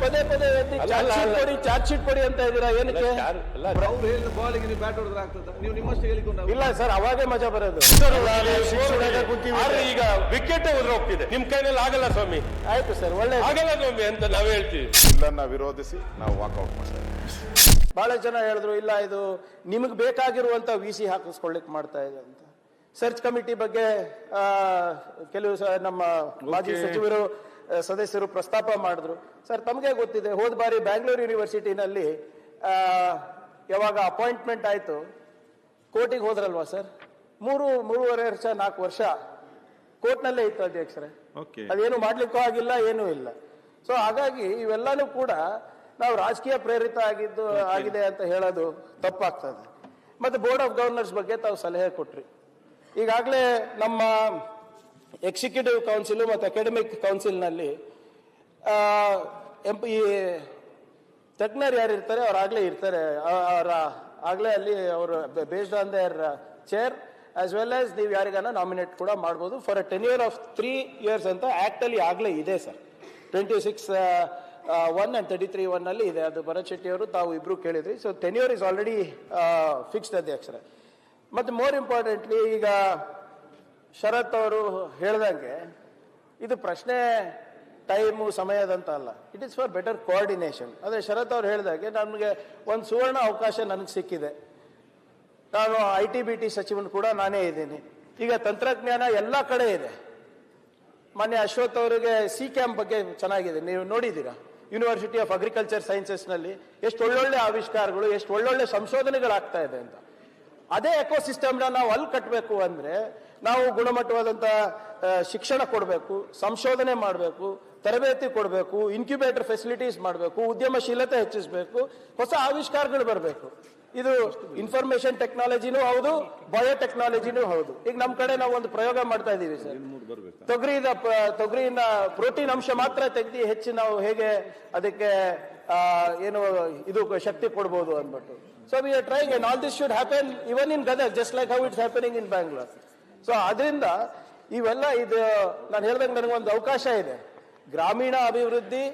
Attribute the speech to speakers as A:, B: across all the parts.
A: ಪದೇ ಪದೇ. ಕೊಡಿ ಚಾರ್ಜ್ ಶೀಟ್ ಕೊಡಿ ಅಂತ ಇದ್ದೀರಾ? ಏನಕ್ಕೆ?
B: ಯಾರು- ಅಲ್ಲ,
C: ಅವ್ರು ಹೇಳಿದ ಬಾಲಿಗೆ ನೀವು ಬ್ಯಾಟ್ ಹೊಡೆದ್ರೆ ಆಗ್ತದ? ನೀವು ನಿಮ್ಮಷ್ಟು ಹೇಳಿಕೊಂಡು
A: ಇಲ್ಲ ಸರ್ ಅವಾಗೇ ಮಜಾ ಬರೋದು.
B: ಈಗ ವಿಕೆಟ್ ಹೋಗ್ತಿದೆ. ನಿಮ್ ಕೈನಲ್ಲಿ ಆಗಲ್ಲ ಸ್ವಾಮಿ.
A: ಆಯ್ತು ಸರ್ ಒಳ್ಳೆ
B: ಆಗಲ್ಲ ಸ್ವಾಮಿ ಅಂತ ನಾವ್ ಹೇಳ್ತೀವಿ.
D: ಇಲ್ಲನ್ನ ವಿರೋಧಿಸಿ ನಾವು ವಾಕೌಟ್ ಮಾಡ್ತೇವೆ
A: ಬಹಳ ಜನ ಹೇಳಿದ್ರು ಇಲ್ಲ ಇದು ನಿಮಗೆ ಬೇಕಾಗಿರುವಂತ ವಿ ಸಿ ಹಾಕಿಸ್ಕೊಳ್ಳಿಕ್ ಮಾಡ್ತಾ ಇದೆ ಅಂತ. ಸರ್ಚ್ ಕಮಿಟಿ ಬಗ್ಗೆ ಆ, ಕೆಲವು ಸ- ನಮ್ಮ ಮಾಜಿ ಸಚಿವರು ಸದಸ್ಯರು ಪ್ರಸ್ತಾಪ ಮಾಡಿದ್ರು. ಸರ್ ತಮಗೆ ಗೊತ್ತಿದೆ ಹೋದ ಬಾರಿ ಬ್ಯಾಂಗ್ಳೂರು ಯೂನಿವರ್ಸಿಟಿನಲ್ಲಿ ಯಾವಾಗ ಅಪಾಯಿಂಟ್ಮೆಂಟ್ ಆಯಿತು? ಕೋರ್ಟಿಗೆ ಹೋದ್ರಲ್ವಾ ಸರ್? ಮೂರು ಮೂರುವರೆ ವರ್ಷ ನಾಲ್ಕು ವರ್ಷ ಕೋರ್ಟ್ನಲ್ಲೇ ಇತ್ತು ಅಧ್ಯಕ್ಷರೇ.
C: ಓಕೆ
A: ಅದೇನು ಮಾಡ್ಲಿಕ್ಕೂ ಆಗಿಲ್ಲ ಏನೂ ಇಲ್ಲ. ಸೊ ಹಾಗಾಗಿ ಇವೆಲ್ಲಾನು ಕೂಡ ನಾವು ರಾಜಕೀಯ ಪ್ರೇರಿತ ಆಗಿದ್ದು ಆಗಿದೆ ಅಂತ ಹೇಳೋದು ತಪ್ಪಾಗ್ತದೆ. ಮತ್ತೆ ಬೋರ್ಡ್ ಆಫ್ ಗವರ್ನರ್ಸ್ ಬಗ್ಗೆ ತಾವು ಸಲಹೆ ಕೊಟ್ರಿ. ಈಗಾಗಲೇ ನಮ್ಮ ಎಕ್ಸಿಕ್ಯೂಟಿವ್ ಕೌನ್ಸಿಲ್ ಮತ್ತು ಅಕಾಡೆಮಿಕ್ ಕೌನ್ಸಿಲ್ನಲ್ಲಿ ಎಂಪ್, ಈ ತಜ್ಞರು ಯಾರು ಇರ್ತಾರೆ ಅವ್ರು ಆಗಲೇ ಇರ್ತಾರೆ. ಅವರ ಆಗಲೇ ಅಲ್ಲಿ ಅವರು based on their chair as well as ನೀವು ಯಾರಿಗಾನ ನಾಮಿನೇಟ್ ಕೂಡ ಮಾಡ್ಬೋದು. For a ten year of three years ಅಂತ ಆ್ಯಕ್ಟಲ್ಲಿ ಆಗಲೇ ಇದೆ sir. Twenty six one and thirty three ಒನ್ನಲ್ಲಿ ಇದೆ. ಅದು ಭರತ್ ಅವರು, ತಾವು ಇಬ್ಬರು ಕೇಳಿದ್ರಿ. So ten year is already fixed ಅಧ್ಯಕ್ಷರೇ. ಮತ್ತು ಮೋರ್ ಇಂಪಾರ್ಟೆಂಟ್ಲಿ ಈಗ ಶರತ್ ಅವರು ಹೇಳ್ದಂಗೆ, ಇದು ಪ್ರಶ್ನೆ ಟೈಮು ಸಮಯದಂತ ಅಲ್ಲ. It is for better coordination ಅದೇ ಶರತ್ ಅವ್ರು ಹೇಳಿದಾಗೆ, ನಮಗೆ ಒಂದು ಸುವರ್ಣ ಅವಕಾಶ ನನಗೆ ಸಿಕ್ಕಿದೆ. ನಾನು ಐ ಟಿ ಬಿ ಟಿ ಸಚಿವನು ಕೂಡ ನಾನೇ ಇದ್ದೀನಿ. ಈಗ ತಂತ್ರಜ್ಞಾನ ಎಲ್ಲ ಕಡೆ ಇದೆ. ಮೊನ್ನೆ ಅಶ್ವಥ್ ಅವರಿಗೆ ಸಿ ಕ್ಯಾಂಪ್ ಬಗ್ಗೆ ಚೆನ್ನಾಗಿದೆ. ನೀವು ನೋಡಿದ್ದೀರಾ? ಯೂನಿವರ್ಸಿಟಿ ಆಫ್ ಅಗ್ರಿಕಲ್ಚರ್ ಸೈನ್ಸಸ್ನಲ್ಲಿ ಎಷ್ಟು ಒಳ್ಳೊಳ್ಳೆ ಆವಿಷ್ಕಾರಗಳು, ಎಷ್ಟು ಒಳ್ಳೊಳ್ಳೆ ಸಂಶೋಧನೆಗಳಾಗ್ತಾ ಇದೆ ಅಂತ. ಅದೇ ಎಕೋಸಿಸ್ಟಮ್ನ ನಾವು ಅಲ್ಲಿ ಕಟ್ಟಬೇಕು ಅಂದರೆ ನಾವು ಗುಣಮಟ್ಟವಾದಂಥ ಶಿಕ್ಷಣ ಕೊಡಬೇಕು ಸಂಶೋಧನೆ ಮಾಡಬೇಕು ತರಬೇತಿ ಕೊಡಬೇಕು ಇನ್ಕ್ಯುಬೇಟರ್ ಫೆಸಿಲಿಟೀಸ್ ಮಾಡಬೇಕು ಉದ್ಯಮಶೀಲತೆ ಹೆಚ್ಚಿಸಬೇಕು ಹೊಸ ಆವಿಷ್ಕಾರಗಳು ಬರಬೇಕು. ಇದು ಇನ್ಫಾರ್ಮೇಶನ್ ಟೆಕ್ನಾಲಜಿನೂ ಹೌದು ಬಯೋಟೆಕ್ನಾಲಜಿನೂ ಹೌದು. ಈಗ ನಮ್ಮ ಕಡೆ ನಾವು ಒಂದು ಪ್ರಯೋಗ ಮಾಡ್ತಾ ಇದ್ದೀವಿ ಸರ್. ತೊಗರಿದ ತೊಗರಿಯಿಂದ ಪ್ರೋಟೀನ್ ಅಂಶ ಮಾತ್ರ ತೆಗೆದು ಹೆಚ್ಚು ನಾವು ಹೇಗೆ ಅದಕ್ಕೆ ಏನು ಇದು ಶಕ್ತಿ ಕೊಡ್ಬೋದು ಅಂದ್ಬಿಟ್ಟು. So we are trying and all this should happen even in Gadag just like how it's happening in Bangalore so ಅದರಿಂದ ಇವೆಲ್ಲ ಇದು ನಾನು ಹೇಳ್ದಂಗೆ ನನಗೊಂದು ಅವಕಾಶ ಇದೆ. ಗ್ರಾಮೀಣ ಅಭಿವೃದ್ಧಿ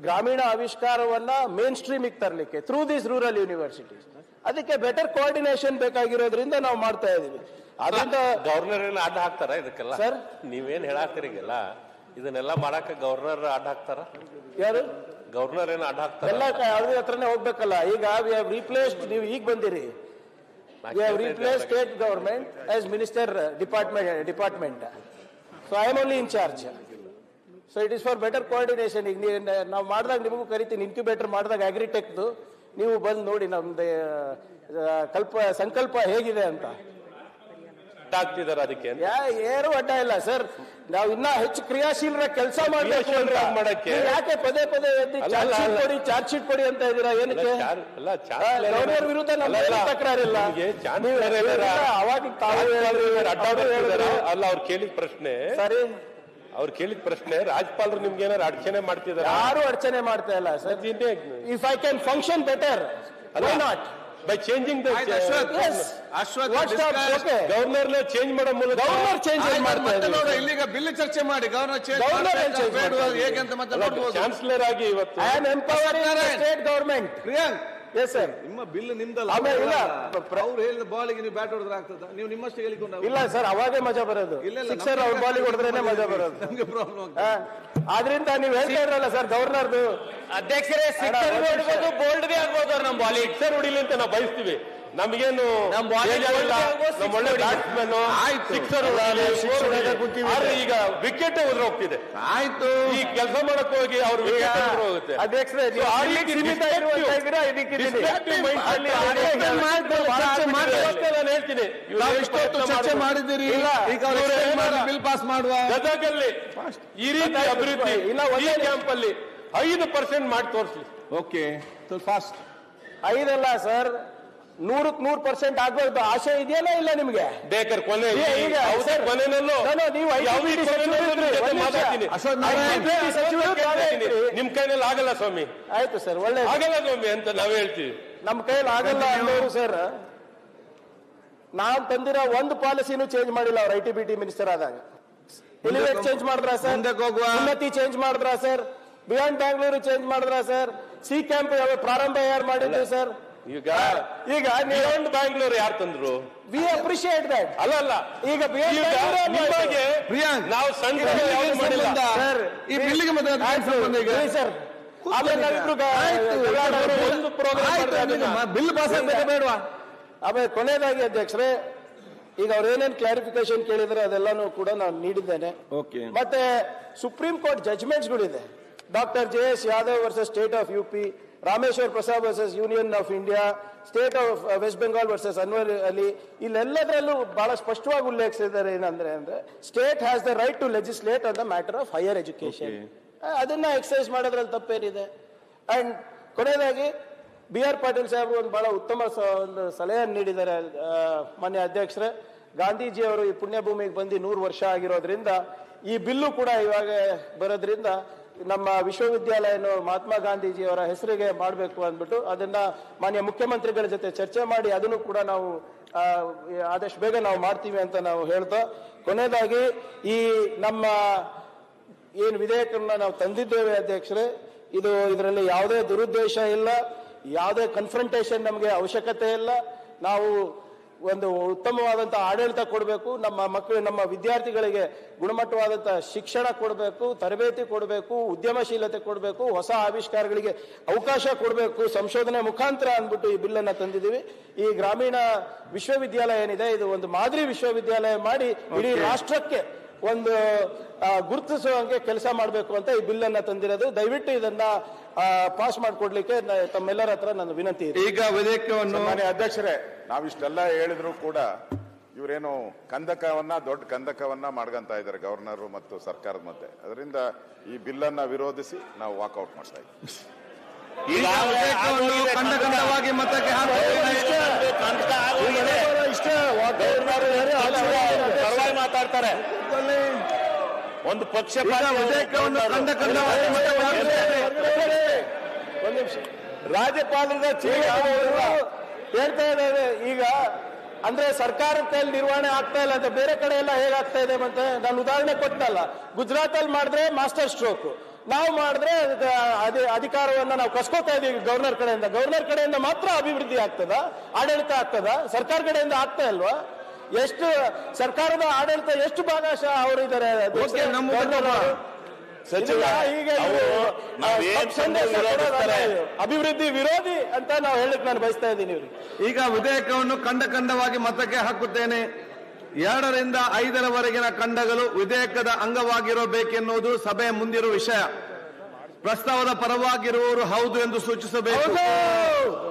A: ಗ್ರಾಮೀಣ ಆವಿಷ್ಕಾರವನ್ನ ಮೇನ್ ಸ್ಟ್ರೀಮಿಗೆ ತರಲಿಕ್ಕೆ ಥ್ರೂ ದೀಸ್ ರೂರಲ್ ಯೂನಿವರ್ಸಿಟೀಸ್ ಅದಕ್ಕೆ ಬೆಟರ್ ಕೋಆರ್ಡಿನೇಷನ್ ಬೇಕಾಗಿರೋದ್ರಿಂದ ನಾವು ಮಾಡ್ತಾ ಇದ್ದೀವಿ. ಅದರಿಂದ
B: ಗವರ್ನರ್ ಏನು ಅಡ್ಡ ಹಾಕ್ತಾರ ಇದಕ್ಕೆಲ್ಲ?
A: ಸರ್?
B: ನೀವೇನು ಹೇಳಾಕ್ತಿರಿಗೆಲ್ಲ ಇದನ್ನೆಲ್ಲ ಮಾಡಕ್ಕೆ ಗವರ್ನರ್ ಅಡ್ಡ ಹಾಕ್ತಾರ?
A: ಯಾರು?
B: ಗವರ್ನರ್ ಏನು ಅಡ್ಡ ಹಾಕ್ತಾರೆ?
A: ಎಲ್ಲ ಅವ್ರ ಹತ್ರನೇ ಹೋಗ್ಬೇಕಲ್ಲ. ಈಗ ವಿ ಹ್ಯಾವ್ ರೀಪ್ಲೇಸ್ಡ್ ನೀವು ಈಗ ಬಂದಿರಿ. We have replace state government as minister department department so I am only in charge so it is for better coordination ಈಗ ನೀವು ಮಾಡಿದಾಗ ನಿಮಗೂ ಕರಿತೀನಿ. ಇನ್ಕ್ಯುಬೇಟರ್ ಮಾಡಿದಾಗ ಅಗ್ರಿಟೆಕ್ದು ನೀವು ಬಂದು ನೋಡಿ ನಮ್ದು ಕಲ್ಪ ಸಂಕಲ್ಪ ಹೇಗಿದೆ ಅಂತ.
B: ಹಾಕ್ತಿದಾರ ಅದಕ್ಕೆ
A: ಯಾರು ಅಡ್ಡ ಇಲ್ಲ ಸರ್ ನಾವು ಇನ್ನ ಹೆಚ್ಚು ಕ್ರಿಯಾಶೀಲರ ಕೆಲಸ ಮಾಡಬೇಕು
B: ಮಾಡಕ್ಕೆ.
A: ಯಾಕೆ ಪದೇ ಪದೇ ಚಾರ್ಜ್ ಶೀಟ್ ಕೊಡಿ ಚಾರ್ಜ್ ಶೀಟ್ ಕೊಡಿ ಅಂತ
B: ಅಲ್ಲ,
A: ಏನಕ್ಕೆ?
B: ಚಾನ್ಸಲರ್
A: ವಿರುದ್ಧ. ತಕರಾರಿಲ್ಲ.
B: ನಿಮ್ಗೆ ಏನಾರ
A: ಅವಾಗ?
B: ಅಲ್ಲ ಅವ್ರು ಕೇಳಿದ ಪ್ರಶ್ನೆ.
A: ಸರಿ.
B: ಅವ್ರು ಕೇಳಿದ ಪ್ರಶ್ನೆ ರಾಜ್ಯಪಾಲರು ನಿಮ್ಗೆ ಏನಾದ್ರು ಅಡಚಣೆ ಮಾಡ್ತಿದ್ದಾರೆ?
A: ಯಾರು ಅಡಚಣೆ ಮಾಡ್ತಾ ಇಲ್ಲ sir. If I can function better ಅಲ್ಲ. Not
B: by changing the
A: Yes.
C: Ashwath
A: What stops? Okay.
B: Governor change ಮಾಡೋ ಮೂಲಕ
A: ಗವರ್ನರ್ ಚೇಂಜ್ ಮಾಡ್ತಾ
C: ಮತ್ತೆ ನೋಡು ಇಲ್ಲಿಗ ಬಿಲ್ ಚರ್ಚೆ ಮಾಡಿ. ಗವರ್ನರ್ ಚೇಂಜ್
A: Governor ಏನ್ change ಮಾಡ್ತಾರೆ?
C: ಹೇಗೆ ಅಂತ ಮತ್ತೆ ನೋಡ್ಬೋದು.
B: ಚಾನ್ಸಲರ್ ಆಗಿ ಇವತ್ತು
A: I am empowering. State government
C: Priyank.
A: Yes sir
C: ನಿಮ್ಮ ಬಿಲ್ ನಿಮ್ದಲ್ಲ.
A: ಆಮೇಲೆ ಇಲ್ಲ,
C: ಅವ್ರು ಹೇಳಿದ ಬಾಲಿಗೆ ನೀವು ಬ್ಯಾಟ್ ಹೊಡೆದ್ರೆ ಆಗ್ತದ? ನೀವು ನಿಮ್ಮಷ್ಟು ಹೇಳಿಕೊಂಡು
A: ಇಲ್ಲ ಸರ್ ಅವಾಗೇ ಮಜಾ ಬರೋದು. ಸಿಕ್ಸರ್ ಅವ್ರ ಬಾಲಿಗೆ ಹೊಡೆದ್ರೇನೆ ಮಜಾ ಬರೋದು.
C: ನಮ್ಗೆ ಪ್ರಾಬ್ಲಮ್
A: ಆ, ಆದ್ರಿಂದ ನೀವು ಹೇಳ್ತಾ ಇದ್ರಲ್ಲ ಸರ್ ಗವರ್ನರ್ದು
E: ಅಧ್ಯಕ್ಷರೇ ಸಿಕ್ಸರ್ ಹೊಡಿಬೋದು ಅವ್ರು ಬಾಲಿ
B: ಸಿಕ್ಸರ್ ಹೊಡಿಲಿ ಅಂತ ನಾವು ಬಯಸ್ತೀವಿ. ನಮಗೇನು
E: ನಮ್
B: ಒಳ್ಳೆ ಬ್ಯಾಟ್ಸ್ಮನ್
C: ಆಯ್ತು.
B: ಸಿಕ್ಸರ್ ಆದ್ರೆ ಈಗ ವಿಕೆಟ್ ಉದ್ರ ಹೋಗ್ತಿದೆ.
C: ಆಯ್ತು.
B: ಈ ಕೆಲಸ ಮಾಡಕ್ ಹೋಗಿ ಅವ್ರ ಹೋಗುತ್ತೆ. ನಾನು ಹೇಳ್ತೀನಿ.
C: ಚರ್ಚೆ. ಮಾಡಿದ್ದೀರಿ? ಬಿಲ್ ಪಾಸ್ ಮಾಡುವ.
B: ಗದಗಲ್ಲಿ ಈ ರೀತಿ ಅಭಿವೃದ್ಧಿ
A: ಇಲ್ಲ,
B: ಒಳ್ಳೆ
A: ಒಂದೇ-
B: ಕ್ಯಾಂಪ್ ಅಲ್ಲಿ ಐದು ಪರ್ಸೆಂಟ್ ಮಾಡಿ ತೋರಿಸಿ.
C: ಓಕೆ ಫಾಸ್ಟ್
A: ಐದಲ್ಲ ಸರ್. ನೂರಕ್ ನೂರ್ ಪರ್ಸೆಂಟ್ ಆಗ್ಬಾರ್ದು ಆಶೆ ಇದೆಯಲ್ಲ ಇಲ್ಲ ನಿಮ್ಗೆ?
B: ಬೇಕರ್ ಕೊನೆ ನಿಮ್. ನಿಮ್ ಕೈನಲ್ಲಿ ಆಗಲ್ಲ ಸ್ವಾಮಿ.
A: ಆಯ್ತು ಸರ್ ಒಳ್ಳೆ
B: ಆಗಲ್ಲ ಸ್ವಾಮಿ ಅಂತ ನಾವ್ ಹೇಳ್ತೀವಿ.
A: ನಮ್ಮ ಕೈಯಲ್ಲಿ ಆಗಲ್ಲ ಅನ್ನೋರು ಸರ್ ನಾವ್ ತಂದಿರೋ ಒಂದು ಪಾಲಿಸಿನೂ ಚೇಂಜ್ ಮಾಡಿಲ್ಲ ಅವ್ರ I T B T minister ಆದಾಗ. ಎಲಿವೇಟ್ ಚೇಂಜ್ ಮಾಡಿದ್ರ ಸರ್. ಉನ್ನತಿ ಚೇಂಜ್ ಮಾಡಿದ್ರ ಸರ್? ಬಿಯಾಂಡ್ ಬ್ಯಾಂಗ್ಳೂರು ಚೇಂಜ್ ಮಾಡಿದ್ರ ಸರ್? ಸಿ ಕ್ಯಾಂಪ್ ಪ್ರಾರಂಭ ಯಾರು ಮಾಡಿದ್ರು ಸರ್?
B: ಈಗ
A: ಈಗ
B: ನೀವೊಂದು ಬ್ಯಾಂಗ್ಳೂರ್ ಯಾರು ತಂದ್ರು?
A: ವಿ ಅಪ್ರಿಶಿಯೇಟ್ ದಟ್
B: ಅಲ್ಲ ಅಲ್ಲ.
A: ಈಗ
B: ನಿಮಗೆ
C: ಪ್ರಿಯಾಂಕ್
B: ನಾವು ಸಣ್ಣ ಮಾಡಿಲ್ಲ?
A: ಸರ್
C: ಈ ಬಿಲ್ಲಿಗೆ ಮತ್ತೆ ಸಂಬಂಧ ಈಗ?
A: ಸರ್. ಆಮೇಲೆ ನಾವಿಬ್ರು ಗ- ಜಗಳಾಡೋರು ಒಂದು ಪ್ರೋಗ್ರಾಮ್
C: ಬಿಲ್ ಪಾಸ್ ಆಗ್ಬೇಕಾ ಬೇಡವಾ?
A: ಆಮೇಲೆ ಕೊನೆಯದಾಗಿ ಅಧ್ಯಕ್ಷರೇ ಈಗ ಅವ್ರು ಏನೇನು ಕ್ಲಾರಿಫಿಕೇಶನ್ ಕೇಳಿದ್ರೆ ಅದೆಲ್ಲಾನು ಕೂಡ ನಾನು ನೀಡಿದ್ದೇನೆ.
C: ಓಕೆ
A: ಮತ್ತೆ supreme court judgments doctor J S Yadav versus state of U P Rameshwar Prasad versus union of India state of west Bengal versus Anwar Ali ಇಲ್ಲೆಲ್ಲದರಲ್ಲೂ ಬಹಳ ಸ್ಪಷ್ಟವಾಗಿ ಉಲ್ಲೇಖಿಸಿದ್ದಾರೆ ಏನಂದ್ರೆ ಅಂದ್ರೆ state has the right to legislate on the matter of higher education ಅದನ್ನ exercise ಮಾಡೋದ್ರಲ್ಲಿ ತಪ್ಪೇನಿದೆ. And ಕೊನೆಯದಾಗಿ B R Patil ಸಾಹೇಬರು ಒಂದು ಬಹಳ ಉತ್ತಮ ಒಂದು ಸಲಹೆಯನ್ನು ನೀಡಿದ್ದಾರೆ ಮಾನ್ಯ ಅಧ್ಯಕ್ಷರೇ. ಗಾಂಧೀಜಿ ಅವರು ಈ ಪುಣ್ಯಭೂಮಿಗೆ ಬಂದು ನೂರು ವರ್ಷ ಆಗಿರೋದ್ರಿಂದ ಈ ಬಿಲ್ಲು ಕೂಡ ಇವಾಗ ಬರೋದ್ರಿಂದ ನಮ್ಮ ವಿಶ್ವವಿದ್ಯಾಲಯನು ಮಹಾತ್ಮ ಗಾಂಧೀಜಿಯವರ ಹೆಸರಿಗೆ ಮಾಡಬೇಕು ಅಂದ್ಬಿಟ್ಟು ಅದನ್ನ ಮಾನ್ಯ ಮುಖ್ಯಮಂತ್ರಿಗಳ ಜೊತೆ ಚರ್ಚೆ ಮಾಡಿ ಅದನ್ನು ಕೂಡ ನಾವು ಆದಷ್ಟು ಬೇಗ ನಾವು ಮಾಡ್ತೀವಿ ಅಂತ ನಾವು ಹೇಳ್ತಾ, ಕೊನೆಯದಾಗಿ ಈ ನಮ್ಮ ಏನು ವಿಧೇಯಕನ್ನ ನಾವು ತಂದಿದ್ದೇವೆ ಅಧ್ಯಕ್ಷರೇ, ಇದು ಇದರಲ್ಲಿ ಯಾವುದೇ ದುರುದ್ದೇಶ ಇಲ್ಲ, ಯಾವುದೇ ಕನ್ಫ್ರಂಟೇಷನ್ ನಮಗೆ ಅವಶ್ಯಕತೆ ಇಲ್ಲ, ನಾವು ಒಂದು ಉತ್ತಮವಾದಂಥ ಆಡಳಿತ ಕೊಡಬೇಕು ನಮ್ಮ ಮಕ್ಕಳು ನಮ್ಮ ವಿದ್ಯಾರ್ಥಿಗಳಿಗೆ ಗುಣಮಟ್ಟವಾದಂಥ ಶಿಕ್ಷಣ ಕೊಡಬೇಕು ತರಬೇತಿ ಕೊಡಬೇಕು ಉದ್ಯಮಶೀಲತೆ ಕೊಡಬೇಕು ಹೊಸ ಆವಿಷ್ಕಾರಗಳಿಗೆ ಅವಕಾಶ ಕೊಡಬೇಕು ಸಂಶೋಧನೆ ಮುಖಾಂತರ ಅಂದ್ಬಿಟ್ಟು ಈ ಬಿಲ್ಲನ್ನು ತಂದಿದ್ದೀವಿ. ಈ ಗ್ರಾಮೀಣ ವಿಶ್ವವಿದ್ಯಾಲಯ ಏನಿದೆ ಇದು ಒಂದು ಮಾದರಿ ವಿಶ್ವವಿದ್ಯಾಲಯ ಮಾಡಿ ಇಡೀ ರಾಷ್ಟ್ರಕ್ಕೆ ಒಂದು ಗುರುತಿಸುವಂಗೆ ಕೆಲಸ ಮಾಡಬೇಕು ಅಂತ ಈ ಬಿಲ್ ಅನ್ನ ತಂದಿರೋದು. ದಯವಿಟ್ಟು ಇದನ್ನ ಪಾಸ್ ಮಾಡಿಕೊಡ್ಲಿಕ್ಕೆ ತಮ್ಮೆಲ್ಲರ ಹತ್ರ ನನ್ನ ವಿನಂತಿ ಇದೆ.
C: ಈಗ ವಿಧೇಯಕವನ್ನು
D: ಮಾನ್ಯ ಅಧ್ಯಕ್ಷರೇ ನಾವಿಷ್ಟೆಲ್ಲ ಹೇಳಿದ್ರು ಕೂಡ ಇವರೇನು ಕಂದಕವನ್ನ ದೊಡ್ಡ ಕಂದಕವನ್ನ ಮಾಡ್ಕಂತ ಇದ್ದಾರೆ ಗವರ್ನರ್ ಮತ್ತು ಸರ್ಕಾರದ ಮಧ್ಯೆ. ಅದರಿಂದ ಈ ಬಿಲ್ ಅನ್ನ ವಿರೋಧಿಸಿ ನಾವು ವಾಕೌಟ್ ಮಾಡ್ತಾ ಇದ್ದೀವಿ.
B: ಮಾತಾಡ್ತಾರೆ ಒಂದು ಪಕ್ಷ
A: ರಾಜ್ಯಪಾಲರ ಹೇಳ್ತಾ ಇದ್ದಾರೆ. ಈಗ ಅಂದ್ರೆ ಸರ್ಕಾರದ ಕೈಲಿ ನಿರ್ವಹಣೆ ಆಗ್ತಾ ಇಲ್ಲ ಅಂತ ಬೇರೆ ಕಡೆ ಎಲ್ಲ ಹೇಗಾಗ್ತಾ ಇದೆ ಮತ್ತೆ ನಾನು ಉದಾಹರಣೆ ಕೊಟ್ಟಲ್ಲ ಗುಜರಾತ್ ಅಲ್ಲಿ ಮಾಡಿದ್ರೆ ಮಾಸ್ಟರ್ ಸ್ಟ್ರೋಕ್. ನಾವು ಮಾಡಿದ್ರೆ ಅದೇ ಅಧಿಕಾರವನ್ನ ನಾವು ಕಸ್ಕೋತಾ ಇದೀವಿ ಗವರ್ನರ್ ಕಡೆಯಿಂದ. ಗವರ್ನರ್ ಕಡೆಯಿಂದ ಮಾತ್ರ ಅಭಿವೃದ್ಧಿ ಆಗ್ತದ? ಆಡಳಿತ ಆಗ್ತದ? ಸರ್ಕಾರ ಕಡೆಯಿಂದ ಆಗ್ತಾ ಇಲ್ವಾ? ಎಷ್ಟು ಸರ್ಕಾರದ ಆಡಳಿತ ಎಷ್ಟು ಭಾಗಶಃ ಅವರು ಇದ್ದಾರೆ
C: ಓಕೆ, ನಮ್ಮ
A: ಗವರ್ನರ್ ಅವರು.
B: ಸಚಿವ
A: ಈಗ. ಅಭಿವೃದ್ಧಿ ವಿರೋಧಿ ಅಂತ ನಾವು ಹೇಳಕ್ ನಾನು ಬಯಸ್ತಾ ಇದ್ದೀನಿ
C: ಈಗ ವಿಧೇಯಕವನ್ನು ಖಂಡ ಖಂಡವಾಗಿ ಮತಕ್ಕೆ ಹಾಕುತ್ತೇನೆ. ಎರಡರಿಂದ ಐದರವರೆಗಿನ ಖಂಡಗಳು ವಿಧೇಯಕದ ಅಂಗವಾಗಿರಬೇಕೆನ್ನುವುದು ಸಭೆ ಮುಂದಿರುವ ವಿಷಯ. ಪ್ರಸ್ತಾವದ ಪರವಾಗಿರುವವರು ಹೌದು ಎಂದು ಸೂಚಿಸಬೇಕು.